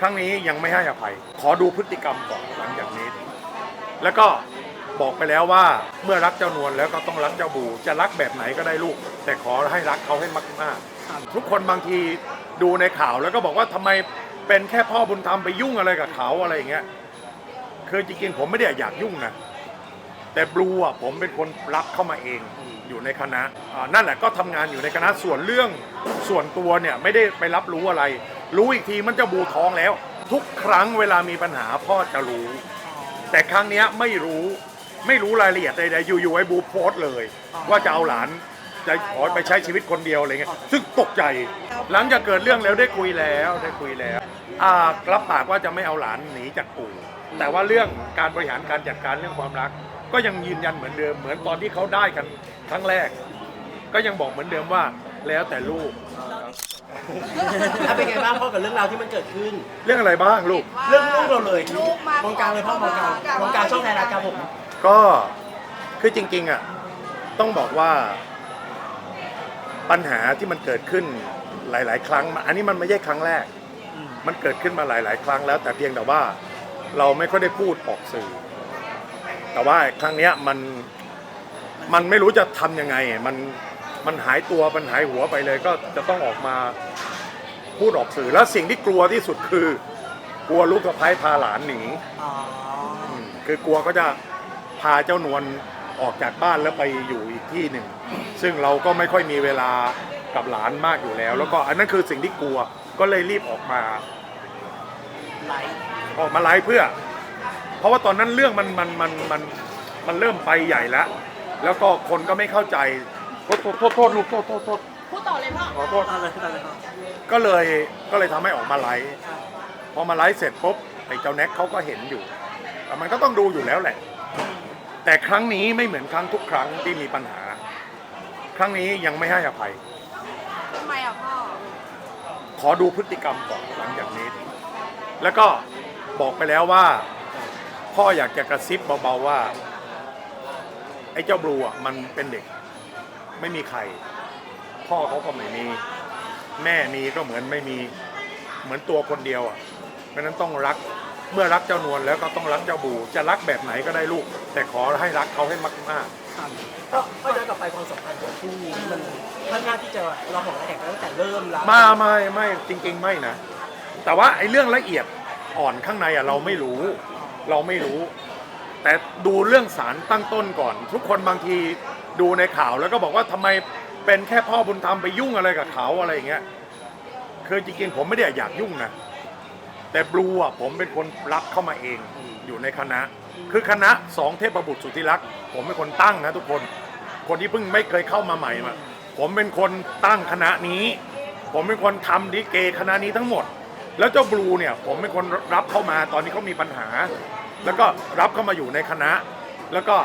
ครั้งนี้ยังไม่ให้อภัย ขอดูพฤติกรรมก่อนหลังจากนี้ แล้วก็บอกไปแล้วว่าเมื่อรักเจ้านวลแล้วก็ต้องรักเจ้าบู จะรักแบบไหนก็ได้ลูก แต่ขอให้รักเขาให้มากๆทุกคนบางทีดูในข่าวแล้วก็บอกว่าทำไมเป็นแค่พ่อบุญธรรมไปยุ่งอะไรกับเขาอะไรอย่างเงี้ยคือจริงๆผมไม่ได้อยากยุ่งนะแต่บลูอะผมเป็นคนรับเข้ามาเองอยู่ในคณะนั่นแหละก็ทำงานอยู่ในคณะส่วนเรื่องส่วนตัวเนี่ยไม่ได้ไปรับรู้อะไร รู้อีกทีมันจะบูท้องแล้ว ทุกครั้งเวลามีปัญหาพ่อจะรู้ แต่ครั้งเนี้ยไม่รู้ไม่รู้รายละเอียดใดๆอยู่ๆไอ้บูโพสต์เลย ว่าจะเอาหลานจะขอไปใช้ชีวิตคนเดียวอะไรเงี้ยซึ่งตกใจ หลังจากเกิดเรื่องแล้วได้คุยแล้วได้คุยแล้วอ่ารับปากว่าจะไม่เอาหลานหนีจากปู่แต่ว่าเรื่องการบริหารการจัดการเรื่องความรัก ก็ยังยืนยันเหมือนเดิมเหมือนตอนที่เขาได้กันครั้งแรก ก็ยังบอกเหมือนเดิมว่าแล้วแต่ลูก ถ้าเป็นไงบ้างพ่อกับเรื่องราวที่มันเกิดขึ้น เรื่องอะไรบ้างลูก เรื่องลูกเราเลยลูกมามองกลางเลยพ่อมองกลางมองกลางช่องไทยรัฐครับผมก็คือจริงๆอะต้องบอกว่าปัญหาที่มันเกิดขึ้นหลาย ๆ ครั้งอันนี้มันไม่ใช่ครั้งแรก มันเกิดขึ้นมาหลาย ๆ ครั้งแล้ว แต่เพียงแต่ว่าเราไม่ค่อยได้พูดออกสื่อ แต่ว่าครั้งเนี้ยมันมันไม่รู้จะทำยังไง มัน มันหายตัวมันหายหัวไปเลยก็จะต้องออกมาพูดออกสื่อแล้วสิ่งที่กลัวที่สุดคือกลัวลูกสะพ้ายพาหลานหนีอ๋ออืมคือกลัวเขาจะพาเจ้านวลออกจากบ้านแล้วไปอยู่อีกที่หนึ่ง ซึ่งเราก็ไม่ค่อยมีเวลากับหลานมากอยู่แล้ว แล้วก็อันนั้นคือสิ่งที่กลัวก็เลยรีบออกมาไลฟ์ออกมาไลฟ์เพื่อ เพราะว่าตอนนั้นเรื่องมันมันมันมันมันเริ่มไปใหญ่แล้ว แล้วก็คนก็ไม่เข้าใจโท ษโทษโทษโทษลูกโทษโทษโทษพูดต่อเลยพ่อขอโทษตอนเลยตอนเลยพ่อก็เลยก็เลยทำให้ออกมาไลฟ์พอมาไลฟ์เสร็จปุ๊บไอ้เจ้าแน็กเขาก็เห็นอยู่แต่มันก็ต้องดูอยู่แล้วแหละ แต่ครั้งนี้ไม่เหมือนครั้งทุกครั้งที่มีปัญหา ครั้งนี้ยังไม่ให้อภัย ทำไมอะพ่อ ขอดูพฤติกรรมก่อนหลังจากนี้ แล้วก็บอกไปแล้วว่า พ่ออยากจะกระซิบเบาๆว่า ไอ้เจ้าบลูอะมันเป็นเด็ก ไม่มีใคร พ่อเขาก็ไม่มี แม่มีก็เหมือนไม่มีเหมือนตัวคนเดียวอะเพราะฉะนั้นต้องรักเมื่อรักเจ้านวลแล้วก็ต้องรักเจ้าบู จะรักแบบไหนก็ได้ลูก แต่ขอให้รักเขาให้มากก็ก็ย้อนกลับไปความสัมพันธ์ของคู่นี้มันค่อนข้างที่จะเราของแข่งตั้งแต่เริ่มแล้ว ๆมาไม่ไม่จริง ๆ ไม่นะ แต่ว่าไอ้เรื่องละเอียดอ่อนข้างในอะเราไม่รู้ เราไม่รู้ แต่ดูเรื่องสารตั้งต้นก่อน ทุกคนบางทีดูในข่าวแล้วก็บอกว่าทำไมเป็นแค่พ่อบุญธรรมไปยุ่งอะไรกับเขาอะไรอย่างเงี้ยคือจริงๆผมไม่ได้อยากยุ่งนะ แต่บลูอะผมเป็นคนรับเข้ามาเองอยู่ในคณะ คือคณะสองเทพบุตรสุทธิรักษ์ผมเป็นคนตั้งนะทุกคน คนที่เพิ่งไม่เคยเข้ามาใหม่มาผมเป็นคนตั้งคณะนี้ ผมเป็นคนทำดิเกคณะนี้ทั้งหมด แล้วเจ้าบลูเนี่ยผมเป็นคนรับเข้ามาตอนนี้เขามีปัญหา แล้วก็รับเข้ามาอยู่ในคณะ แล้วก็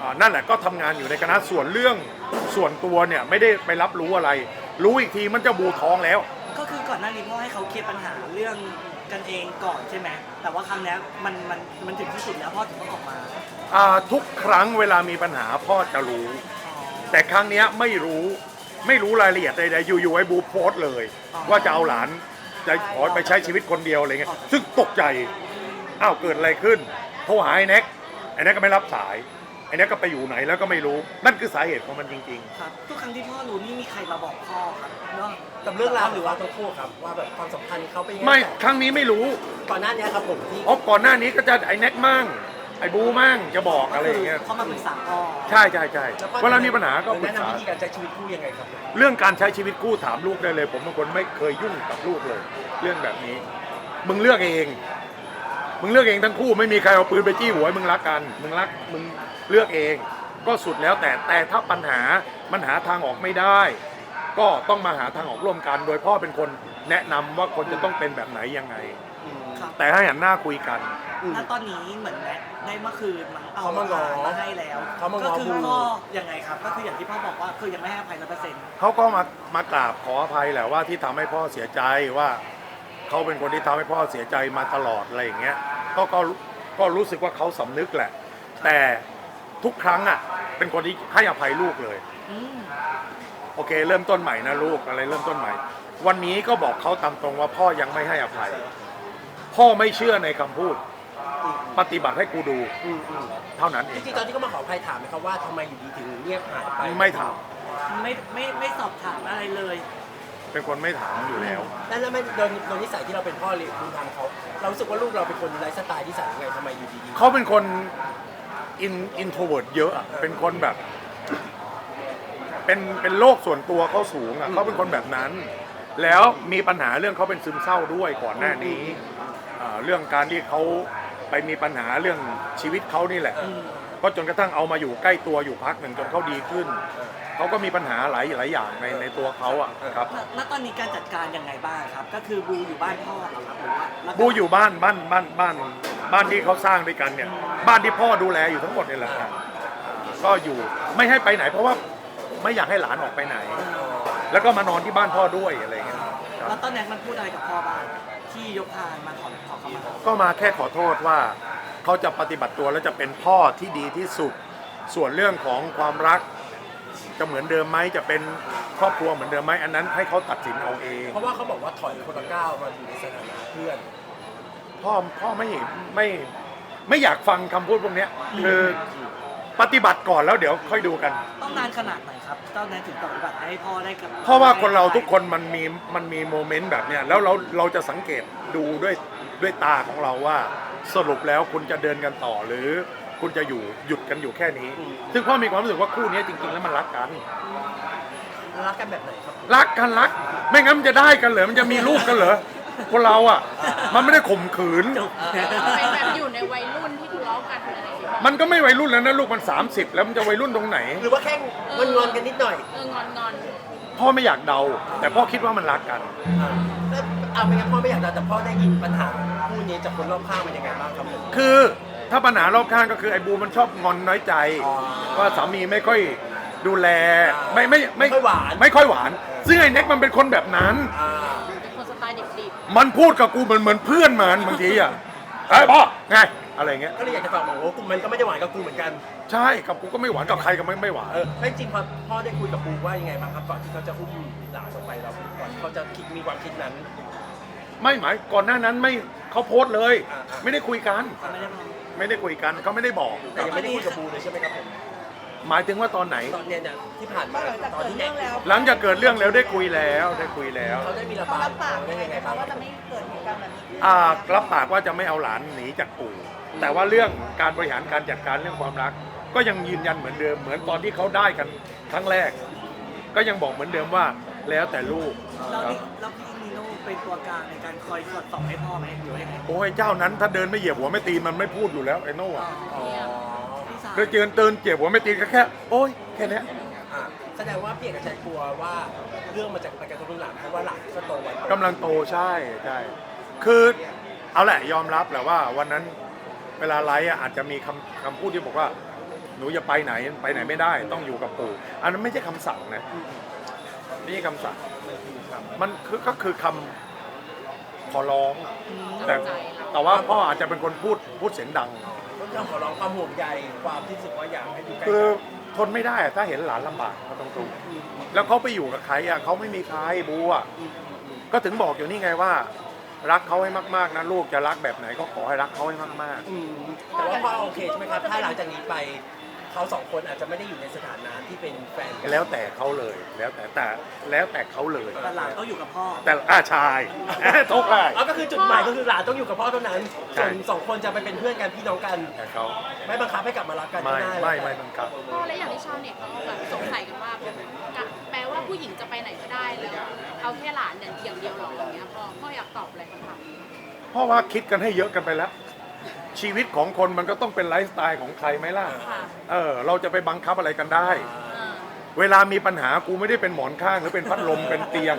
อ่านั่นแหละก็ทำงานอยู่ในคณะส่วนเรื่องส่วนตัวเนี่ยไม่ได้ไปรับรู้อะไร รู้อีกทีมันจะบูท้องแล้ว ก็คือก่อนหน้านี้พ่อให้เขาเคลียร์ปัญหาเรื่องกันเองก่อนใช่ไหมแต่ว่าครั้งเนี้ยมันมันมันถึงที่สุดแล้วพ่อถึงต้องออกมาอ่าทุกครั้งเวลามีปัญหาพ่อจะรู้อ๋อแต่ครั้งเนี้ยไม่รู้ไม่รู้รายละเอียดใดๆอยู่ๆไอ้บูโพสต์เลยอ๋อว่าจะเอาหลานจะขอไปใช้ชีวิตคนเดียวอะไรเงี้ยซึ่งตกใจ อ้าวเกิดอะไรขึ้น โทรหาไอ้แน็กไอ้แน็กก็ไม่รับสาย ไอ้แน็กก็ไปอยู่ไหนแล้วก็ไม่รู้ นั่นคือสาเหตุของมันจริง ครับทุกครั้งที่พ่อรู้นี่มีใครมาบอกพ่อครับเนาะกับเรื่องราวหรือว่าทั้งคู่ครับว่าแบบความสัมพันธ์เขาเป็นยังๆไงไม่ครั้งนี้ไม่รู้ก่อนหน้านี้ครับผมที่เพราะก่อนหน้านี้ก็จะไอ้แน็กมั่งไอ้บูมั่งจะบอกอะไรอย่างเงี้ย เขามาปรึกษาพ่อใช่ใช่ใช่แล้วพ่อเวลามีปัญหาก็ปรึแนะกษานำวิธีการใช้ชีวิตคู่ยังไงครับเรื่องการใช้ชีวิตคู่ถามลูกได้เลย ผมเป็นคนไม่เคยยุ่งกับลูกเลย เรื่องแบบนี้ มึงเลือกเอง มึงเลือกเองทั้งคู่ไม่มีใครเอาปืนไปจี้หัวให้มึงรักกัน มึงรักมึงเลือกเอง ก็สุดแล้วแต่แต่ถ้าปัญหามันหาทางออกไม่ได้ ก็ต้องมาหาทางออกร่วมกัน โดยพ่อเป็นคนแนะนำว่าคนจะต้องเป็นแบบไหนยังไง ครับแต่ให้หันหน้าคุยกัน ณตอนนี้เหมือนแม็กได้เมื่อคืนมันเอาเขามาง้อมาให้แล้ว เขามาง้อก็คือบู พ่อยังไงครับ ก็คืออย่างที่พ่อบอกว่าคือยังไม่ให้อภัยร้อยเปอร์เซ็นต์ เขาก็มามากราบขออภัยแหละว่าที่ทำให้พ่อเสียใจว่า เขาเป็นคนที่ทำให้พ่อเสียใจมาตลอดอะไรอย่างเงี้ยก็ก็ก็รู้สึกว่าเขาสำนึกแหละ แต่ทุกครั้งอะ เป็นคนที่ให้อภัยลูกเลยอืมโอเค เริ่มต้นใหม่นะลูกอะไรเริ่มต้นใหม่ วันนี้ก็บอกเขาตามตรงว่าพ่อยังไม่ให้อภัย พ่อไม่เชื่อในคำพูด ปฏิบัติให้กูดูอืมอืมเท่านั้นเอจงริงๆตอนที่เขามาขออภัยถามไหมครับว่าทำไมอยู่ดีถึงเงียบหายไปไม่ถามไม่ไม่ไม่สอบถามอะไรเลย เป็นคนไม่ถามอยู่แล้วแล้วแล้วไม่โดยโดยนิสัยที่เราเป็นพ่อเลี้ยงบุญธรรมเขาเรารู้สึกว่าลูกเราเป็นคนไร้สไตล์ที่สายยังไงทำไมอยู่ดีๆเขาเป็นคนอินอินโทรเวิร์ดเยอะอะเป็นคนแบบ เป็นเป็นโลกส่วนตัวเขาสูงอะเขาเป็นคนแบบนั้น แล้วมีปัญหาเรื่องเขาเป็นซึมเศร้าด้วยก่อนหน้านี้อ่าเรื่องการที่เขาไปมีปัญหาเรื่องชีวิตเขานี่แหละ ก็จนกระทั่งเอามาอยู่ใกล้ตัวอยู่พักหนึ่งจนเขาดีขึ้น เขาก็มีปัญหาหลายหลายอย่างในในตัวเขาอะครับแล้วแล้วตอนนี้การจัดการยังไงบ้างครับ ก็คือบูอยู่บ้านพ่อเหรอครับหรือว่าแล้วก็บูอยู่บ้านบ้านบ้านบ้านบ้านที่เขาสร้างด้วยกันเนี่ย บ้านที่พ่อดูแลอยู่ทั้งหมดนี่แหละครับก็อยู่ไม่ให้ไปไหน เพราะว่าไม่อยากให้หลานออกไปไหน แล้วก็มานอนที่บ้านพ่อด้วยอะไรอย่างเงี้ยครับแล้วตอนนั้นมันพูดอะไรกับพ่อบ้างที่ยกพานมาขอขอเข้ามาก็มาแค่ขอโทษว่าเขาจะปฏิบัติตัวแล้วจะเป็นพ่อที่ดีที่สุด ส่วนเรื่องของความรัก จะเหมือนเดิมไหมจะเป็นครอบครัวเหมือนเดิมไหมอันนั้นให้เขาตัดสินเอาเอง เพราะว่าเขาบอกว่าถอยคนละก้าวมาอยู่ในสถานะเพื่อน พ่อพ่อไม่ไม่ไม่อยากฟังคำพูดพวกเนี้ยคือปฏิบัติก่อนแล้วเดี๋ยวค่อยดูกัน ต้องนานขนาดไหนครับตอนนั้นถึงปฏิบัติให้พ่อได้กับเพราะว่าคนเราทุกคนมันมีมันมีโมเมนต์แบบเนี้ยแล้วเราเราจะสังเกตดูด้วยด้วยตาของเราว่า สรุปแล้วคุณจะเดินกันต่อหรือ คุณจะอยู่หยุดกันอยู่แค่นี้ ซึ่งพ่อมีความรู้สึกว่าคู่นี้จริง ๆ แล้วมันรักกัน รักกันแบบไหนครับรักกันรัก ไม่งั้นมันจะได้กันเหรอมันจะมีลูกกันเหรอคนเราอะ มันไม่ได้ข่มขืนจบเป็นแบบอยู่ในวัยรุ่นที่ทะเลาะกันอะไรอย่างเงี้ยมันก็ไม่วัยรุ่นแล้วนะลูกมัน 30 แล้วมันจะวัยรุ่นตรงไหน หรือว่าแค่งอนๆกันนิดหน่อยเอองอนงอนพ่อไม่อยากเดา แต่พ่อคิดว่ามันรักกันอ่าแล้วเอาไม่งั้นพ่อไม่อยากดันแต่พ่อได้ยินปัญหาคู่นี้จากคนรอบข้างมันยังไงบ้างครับผมคือ ถ้าปัญหารอบข้างก็คือไอ้บูมันชอบงอนน้อยใจอ๋อว่าสามีไม่ค่อยดูแลไม่ไม่ไม่ค่อยหวาน ไม่ค่อยหวาน ซึ่งไอ้เน็กมันเป็นคนแบบนั้น อ่า เป็นคนสไตล์ดิบมันพูดกับกูเหมือนเหมือนเพื่อนมันบางทีอะไอ้ยพ่อไงอะไรเงี้ยก็เลยอยากจะฝากบอกว่ากูมันก็ไม่ได้หวานกับกูเหมือนกันใช่กับกูก็ไม่หวานกับใครก็ไม่ไม่หวาน เออแล้วจริงๆพอพ่อได้คุยกับปูว่ายังไงบ้างครับก่อนที่เขาจะอุ้มหลานออกไปเราก่อนที่เขาจะคิดมีความคิดนั้น ไม่หมายก่อนหน้านั้นไม่เขาโพสต์เลย อ่าๆไม่ได้คุยกันไม่ ได้มาไม่ได้คุยกันเขาไม่ได้บอกแต่ยังไม่ได้คุยกับปูเลยใช่ไหมครับผมหมายถึงว่าตอนไหน ตอนเนี้ยเนี่ยที่ผ่านมาตอนที่แน็กหลังจากเกิดเรื่องแล้วได้คุยแล้วได้คุยแล้วเขาได้มีระบายเขาได้ยังไงบ้างอ่ารับปากว่าจะไม่เอาหลานหนีจากปู่แต่ว่าเรื่องการบริหารการจัดการเรื่องความรัก ก็ยังยืนยันเหมือนเดิมเหมือนตอนที่เขาได้กันครั้งแรก ก็ยังบอกเหมือนเดิมว่าแล้วแต่ลูกแล้วครับพี่แล้วพี่นีโน่ เป็นตัวกลางในการคอยสอดส่องให้พ่อไหมหรือว่ายังไงโอ้ยเจ้านั้นถ้าเดินไม่เหยียบหัวไม่ตีนมันไม่พูดอยู่แล้วไอ้โน่อะอ๋อพี่สาวคือเจินเตือนเหยียบหัวไม่ตีนก็แค่โอ้ยแค่เนี้ยอะแสดงว่าพี่เอกชัยกลัวว่าเรื่องมันจะไปกระทบหลานเพราะว่าหลานก็โตวันกำลังโตใช่ใช่คือเอาแหละยอมรับแหละว่า วันนั้นเวลาไลฟ์อะอาจจะมีคำคำพูดที่บอกว่า หนูจะไปไหนไปไหนไม่ได้ ต้องอยู่กับปู่อันนั้นไม่ใช่คำสั่งนะไม่ใช่คำสั่ง มันคือก็คือคำขอร้องแต่แต่ว่าพ่ออาจจะเป็นคนพูดพูดเสียงดังก็ต้องขอร้องความห่วงใยความที่รู้สึกว่าอยากให้อยู่ใกล้คือกันทนไม่ได้อะถ้าเห็นหลานลำบากเขาตรงๆแล้วเขาไปอยู่กับใครอะเขาไม่มีใครบูอะก็ถึงบอกอยู่นี่ไงว่า รักเขาให้มากๆนะลูกจะรักแบบไหนก็ขอให้รักเขาให้มากอืมแต่ว่าพ่อโอเคใช่ไหมครับ ถ้าหลังจากนี้ไป เขาสองคนอาจจะไม่ได้อยู่ในสถานะที่เป็นแฟนกันๆแล้วแต่เขาเลยแล้วแต่แต่แล้วแต่เขาเลย แต่หลานก็อยู่กับพ่อแต่อาชายทุกได้อ๋อก็คือจุดหมายก็คือหลานต้องอยู่กับพ่อเท่านั้นใช่ส่วนสองคนจะไปเป็นเพื่อนกันพี่น้องกันแต่เขาไม่บังคับให้กลับมารักกันไม่ด้ไม่ไม่บังคับๆพ่อและอย่างที่ชาวเน็ตเขาแบบสงสัยกันว่าแบบแปลว่าผู้หญิงจะไปไหนก็ได้แล้วเอาแค่หลานอย่างอย่างเดียวหรออย่างเงี้ยพ่อพ่ออยากตอบอะไรคำถามนี้เพราะว่าคิดกันให้เยอะกันไปแล้ว ชีวิตของคนมันก็ต้องเป็นไลฟ์สไตล์ของใครไหมล่ะ ค่ะเออ เราจะไปบังคับอะไรกันได้ อ่าเวลามีปัญหากูไม่ได้เป็นหมอนข้างหรือเป็นพัดลม เป็นเตียง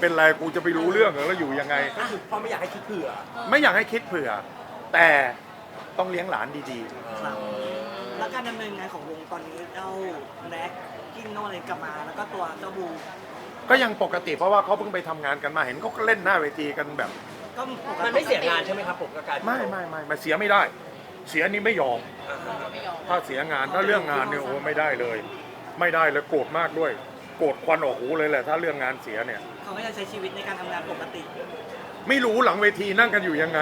เป็นอะไรกูจะไปรู้เรื่องเหรอแล้วอยู่ยังไง ก็คือพ่อไม่อยากให้คิดเผื่อไม่อยากให้คิดเผื่อ แต่ต้องเลี้ยงหลานดีครับแล้วการดำเนินงานของวงตอนนี้เจ้าแน็กกิ้งโน่อะไรกลับมา แล้วก็ตัวเจ้าบู ๆ ก็ยังปกติเพราะว่าเขาเพิ่งไปทำงานกันมาเห็นเขาก็เล่นหน้าเวทีกันแบบ ก็ปกมันติไม่เสียงานใช่ไหมครับผมกับการไม่ไม่ไม่ไม่เสียไม่ได้ เสียนี่ไม่ยอมอ่าฮะไม่ยอม ถ้าเสียงานถ้าเรื่องงานเนี่ยโอ้ไม่ได้เลย ไม่ได้เลยโกรธมากด้วย โกรธควันออกหูเลยแหละ ถ้าเรื่องงานเสียเนี่ย เขาก็ยังใช้ชีวิตในการทำงานปกติ ไม่รู้หลังเวทีนั่งกันอยู่ยังไง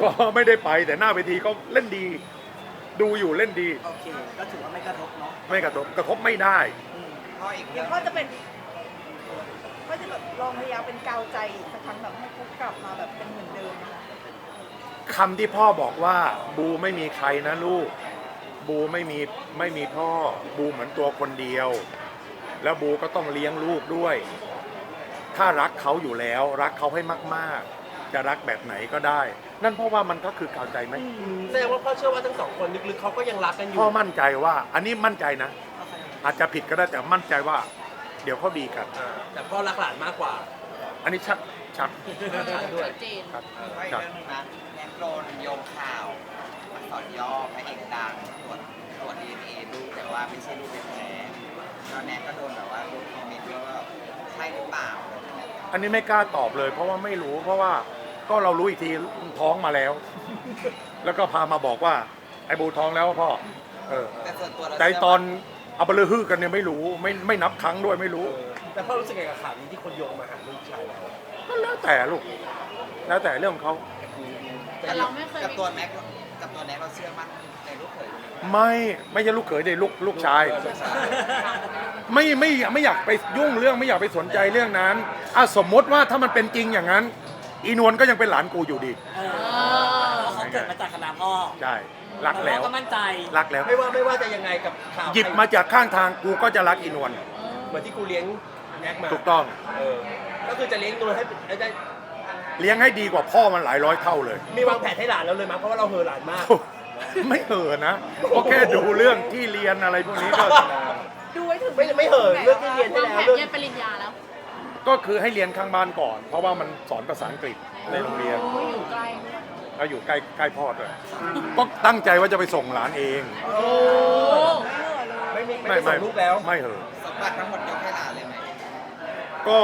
ก็ไม่ได้ไปแต่หน้าเวทีก็เล่นดี ดูอยู่เล่นดี โอเค ก็ถือว่าไม่กระทบเนาะไม่กระทบกระทบไม่ได้ อืมพ่ออีกเดี๋ยวพ่อจะเป็น พ่อจะแบบลองพยายามเป็นกาวใจอีกสักครั้งแบบให้เขากลับมาแบบเป็นเหมือนเดิมนะคะคำที่พ่อบอกว่าบูไม่มีใครนะลูก บูไม่มีไม่มีพ่อ บูเหมือนตัวคนเดียว แล้วบูก็ต้องเลี้ยงลูกด้วย ถ้ารักเขาอยู่แล้ว รักเขาให้มากๆ จะรักแบบไหนก็ได้ นั่นเพราะว่ามันก็คือกาวใจไหมแสดงว่าพ่อเชื่อว่าทั้งสองคนลึกๆเขาก็ยังรักกันอยู่ พ่อมั่นใจว่า อันนี้มั่นใจนะ อาจจะผิดก็ได้แต่มั่นใจว่า เดี๋ยวเขาดีกัน อ่าแต่พ่อรักหลานมากกว่า อันนี้ชัดชัดชัดเจน ครับพ่ออีกชัด เรื่องหนึงนะแน็กโดนโยงข่าวอักษรย่อพระเอกดังตรวจตรวจดีเอ็นเอลูกแต่ว่าไม่ใช่ลูกแท้ๆแล้วแน็กก็โดนแบบว่าโดนคอมเมนต์ด้วยว่าใช่หรือเปล่าอะไรอย่างเงี้ยอันนี้ไม่กล้าตอบเลย เพราะว่าไม่รู้เพราะว่าก็เรารู้อีกทีท้องมาแล้ว แล้วก็พามาบอกว่า ไอ้บูท้องแล้วพ่อเออ แต่ส่วนตัวเราแต่เชื่อตอน เอาไปเลยฮือกันเนี่ยไม่รู้ไม่ไม่นับครั้งด้วยไม่รู้เออแต่พ่อรู้สึกไงกับข่าวนี้ที่คนโยงมาหาลูกชายเราก็แล้วแต่ลูก แล้วแต่เรื่องของเขาแต่เราไม่เคยกับตัวแน็กกับตัวแน็กเราเชื่อมั่นในลูกเขยคนนี้ไหมไม่ไม่ใช่ลูกเขยเด็ลูกลูกชาย ไม่ไม่ไม่อยากไปยุ่งเรื่องไม่อยากไปสนใจเรื่องนั้นอะสมมติว่าถ้ามันเป็นจริงอย่างนั้น อีนวลก็ยังเป็นหลานกูอยู่ดี เออเพราะเขาเกิดมาจากคณะพ่อใช่รักแล้วพ่อก็มั่นใจรักแล้ว ไม่ว่าไม่ว่าจะยังไงกับข่าวหยิบมาจากข้างทางกูก็จะรักอีนวลเหมือนที่กูเลี้ยงแน็กมาถูกต้องเออก็คือจะเลี้ยงตัวให้ให้ได้เลี้ยงให้ดีกว่าพ่อมันหลายร้อยเท่าเลย มีวางแผนให้หลานเราเลยมั้ยเพราะว่าเราเห่อหลานมาก ไม่เห่อะนะก็แค่ดูเรื่องที่เรียนอะไรพวกนี้ก็ดูไว้ถึงไม่ไม่เห่อะเรื่องที่เรียนให้วางแล้วแผนเรื่องเรียนปริญญาแล้ว ก็คือให้เรียนข้างบ้านก่อน เพราะว่ามันสอนภาษาอังกฤษในโรงเรียนโอ้ยอยู่ไกล แล้วอยู่ใกล้ใกล้พ่อด้วยก็ตั้งใจว่าจะไปส่งหลานเองโอ้ไม่มีไม่ไปส่งลูกแล้วไม่เหอะสมบัติทั้งหมดยกให้หลานเลยไหมก็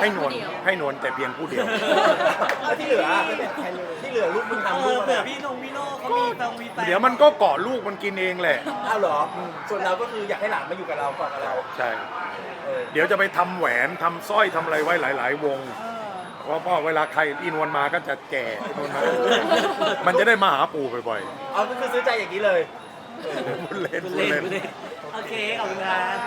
ให้นวลแต่ให้นวลเพียงผู้เดียวให้นวลแต่เพียงผู้เดียว แล้วที่เหลือที่เหลือลูกมึงเอทำลูอกเผื่อมาพี่นงพี่โน่เขามีแฟนมีแฟนเดี๋ยวมันก็เกาะลูกมันกินเองแหละเอาเหรอส่วนเราก็คืออยากให้หลานมาอยู่กับเราก่อนกับเราใช่ เออเดี๋ยวจะไปทำแหวนทำสร้อยทำอะไรไว้หลาย ๆ วง เพราะพ่อเวลาใครอีนวลมาก็จะแก่อีนวลมามันจะได้มาหาปู่บ่อยเอาก็คือซื้อใจอย่างนี้เลย ๆพูดเล่นคุณพูดเล่นเล่นคุณเล่น โอเค ขอบคุณครับ